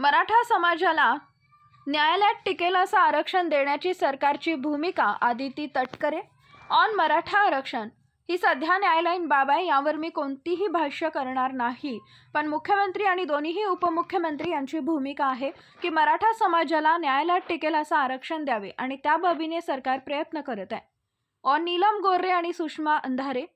मराठा समाजाला न्यायालयात टिकेल असं आरक्षण देण्याची सरकारची भूमिका आदिती तटकरे? ऑन मराठा आरक्षण. ही सध्या न्यायालयीन बाब आहे यावर मी कोणतीही भाष्य करणार नाही. पण मुख्यमंत्री आणि दोन्हीही उपमुख्यमंत्री यांची भूमिका आहे की मराठा समाजाला न्यायालयात टिकेल असं आरक्षण द्यावे आणि त्या बाबीने सरकार प्रयत्न करत आहे. ऑन नीलम गोर्रे आणि सुषमा अंधारे.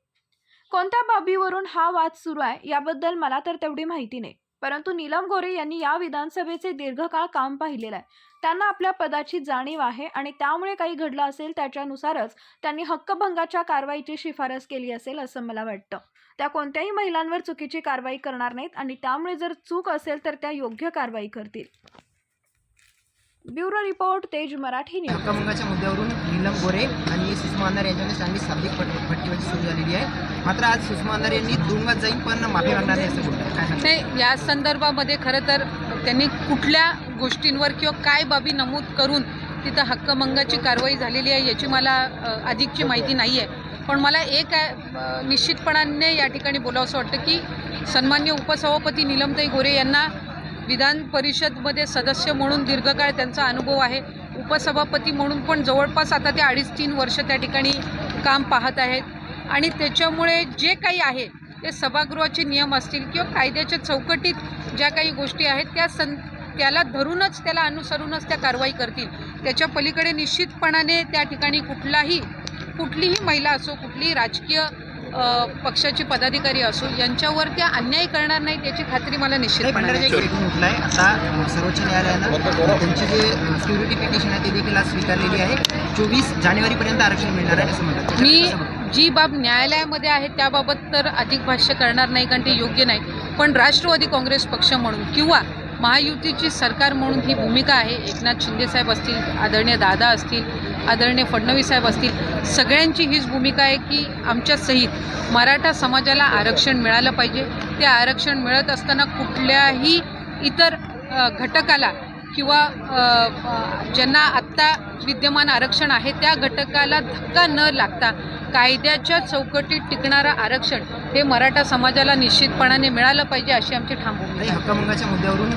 कोणत्या बाबीवरून हा वाद सुरू आहे? याबद्दल मला तर तेवढी माहिती नाही. परंतु नीलम गोरे यांनी या विधानसभेचे दीर्घकाळ काम पाहिलेलं आहे. त्यांना आपल्या पदाची जाणीव आहे आणि त्यामुळे काही घडलं असेल त्याच्यानुसारच त्यांनी हक्कभंगाच्या कारवाईची शिफारस केली असेल असं मला वाटतं. त्या कोणत्याही महिलांवर चुकीची कारवाई करणार नाहीत आणि त्यामुळे जर चूक असेल तर त्या योग्य कारवाई करतील. ब्युरो रिपोर्ट तेज मराठी न्यूज हक्कभंगाच्या मुद्द्यावरून नीलम गोरे आणि सुषमा अंधारे यांच्यामध्ये चांगली शाब्दिक पट्टीबाजी सुरू झालेली आहे. मात्र आज सुषमा अंधारे यांनी तुरुंगात जाईन पण माफी मागणार नाही असं बोलतात? नाही या संदर्भामध्ये खरं तर त्यांनी कुठल्या गोष्टींवर किंवा काय बाबी नमूद करून तिथं हक्कभंगाची कारवाई झालेली आहे याची मला अधिकची माहिती नाही आहे पण मला एक निश्चितपणाने या ठिकाणी बोलावंसं वाटतं की सन्मान्य उपसभापती नीलमताई गोरे यांना विधान परिषदमध्ये सदस्य म्हणून दीर्घकाळ त्यांचा अनुभव आहे. उपसभापती म्हणून पण जवळपास आता ते अडीच तीन वर्ष त्या ठिकाणी काम पाहत आहेत. आणि त्याच्यामुळे जे काही आहे ते सभागृहाचे नियम असतील किंवा कायद्याच्या चौकटीत ज्या काही गोष्टी आहेत त्या सं त्याला धरूनच त्याला अनुसरूनच त्या कारवाई करतील. त्याच्या पलीकडे निश्चितपणाने त्या ठिकाणी कुठलाही कुठलीही महिला असो कुठलीही राजकीय पक्षाचे पदाधिकारी असो यांच्यावर त्या अन्याय करणार नाही याची खात्री मला नाही, पेटून उठलाय आता सर्वोच्च न्यायालयानं त्यांची जे सिक्युरिटी पिटिशन आहे ते देखील आज स्वीकारलेली आहे. चोवीस जानेवारीपर्यंत आरक्षण मिळणार आहे असं म्हणतात. मी? जी बाब न्यायालयामध्ये आहे त्याबाबत तर अधिक भाष्य करणार नाही कारण ते योग्य नाही. पण राष्ट्रवादी काँग्रेस पक्ष म्हणून किंवा महायुतीची सरकार म्हणून ही भूमिका आहे. एकनाथ शिंदेसाहेब असतील आदरणीय दादा असतील आदरणीय फडणवीस साहेब असतील सगळ्यांची हीच भूमिका आहे की आमच्या सहित मराठा समाजाला आरक्षण मिळालं पाहिजे. ते आरक्षण मिळत असताना कुठल्याही इतर घटकाला किंवा ज्यांना आत्ता विद्यमान आरक्षण आहे त्या घटकाला धक्का न लागता कायद्याच्या चौकटीत टिकणारं आरक्षण हे मराठा समाजाला निश्चितपणाने मिळालं पाहिजे अशी आमची ठाम भूमिका आहे. मुद्द्यावरून